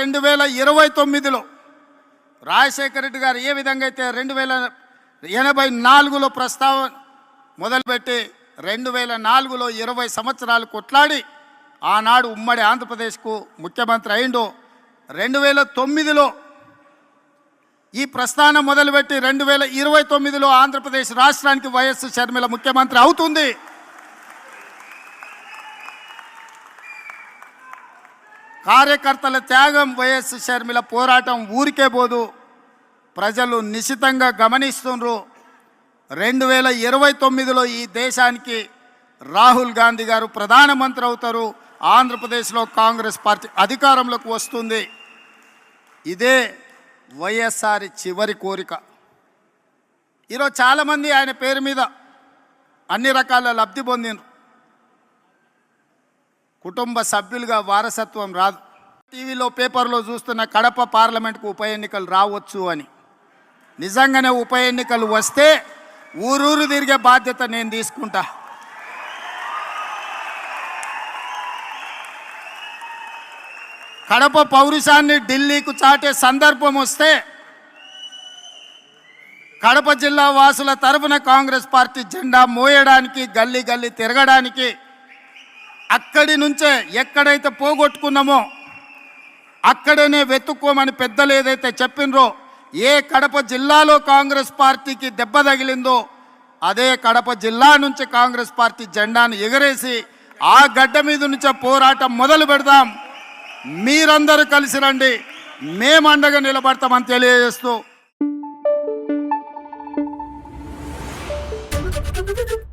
రెండు వేల ఇరవై తొమ్మిదిలో రాజశేఖర రెడ్డి గారు ఏ విధంగా అయితే రెండు వేల ఎనభై నాలుగులో ప్రస్తావన మొదలుపెట్టి రెండు వేల నాలుగులో ఇరవై సంవత్సరాలు కొట్లాడి ఆనాడు ఉమ్మడి ఆంధ్రప్రదేశ్కు ముఖ్యమంత్రి అయిండు. రెండు వేల తొమ్మిదిలో ఈ ప్రస్థానం మొదలుపెట్టి రెండు వేల ఇరవై తొమ్మిదిలో ఆంధ్రప్రదేశ్ రాష్ట్రానికి వైఎస్ షర్మిల ముఖ్యమంత్రి అవుతుంది. కార్యకర్తల త్యాగం వైఎస్ షర్మిల పోరాటం ఊరికే పోదు. ప్రజలు నిశితంగా గమనిస్తుండ్రు. రెండు వేల ఇరవై తొమ్మిదిలో ఈ దేశానికి రాహుల్ గాంధీ గారు ప్రధానమంత్రి అవుతారు. ఆంధ్రప్రదేశ్లో కాంగ్రెస్ పార్టీ అధికారంలోకి వస్తుంది. ఇదే వైఎస్ఆర్ చివరి కోరిక. ఈరోజు చాలామంది ఆయన పేరు మీద అన్ని రకాల లబ్ధి పొందిండ్రు. కుటుంబ సభ్యులుగా వారసత్వం రాదు. టీవీలో పేపర్లో చూస్తున్న కడప పార్లమెంట్కు ఉప ఎన్నికలు రావచ్చు అని. నిజంగానే ఉప ఎన్నికలు వస్తే ఊరూరు తిరిగే బాధ్యత నేను తీసుకుంటా. కడప పౌరుషాన్ని ఢిల్లీకు చాటే సందర్భం వస్తే కడప జిల్లా వాసుల తరఫున కాంగ్రెస్ పార్టీ జెండా మోయడానికి గల్లీ గల్లీ తిరగడానికి అక్కడి నుంచే ఎక్కడైతే పోగొట్టుకున్నామో అక్కడనే వెతుక్కోమని పెద్దలు ఏదైతే చెప్పినరో ఏ కడప జిల్లాలో కాంగ్రెస్ పార్టీకి దెబ్బ తగిలిందో అదే కడప జిల్లా నుంచి కాంగ్రెస్ పార్టీ జెండాను ఎగరేసి ఆ గడ్డ మీద నుంచే పోరాటం మొదలు పెడదాం మీరందరూ కలిసి రండి మేము నిలబడతామని తెలియజేస్తూ Thank you.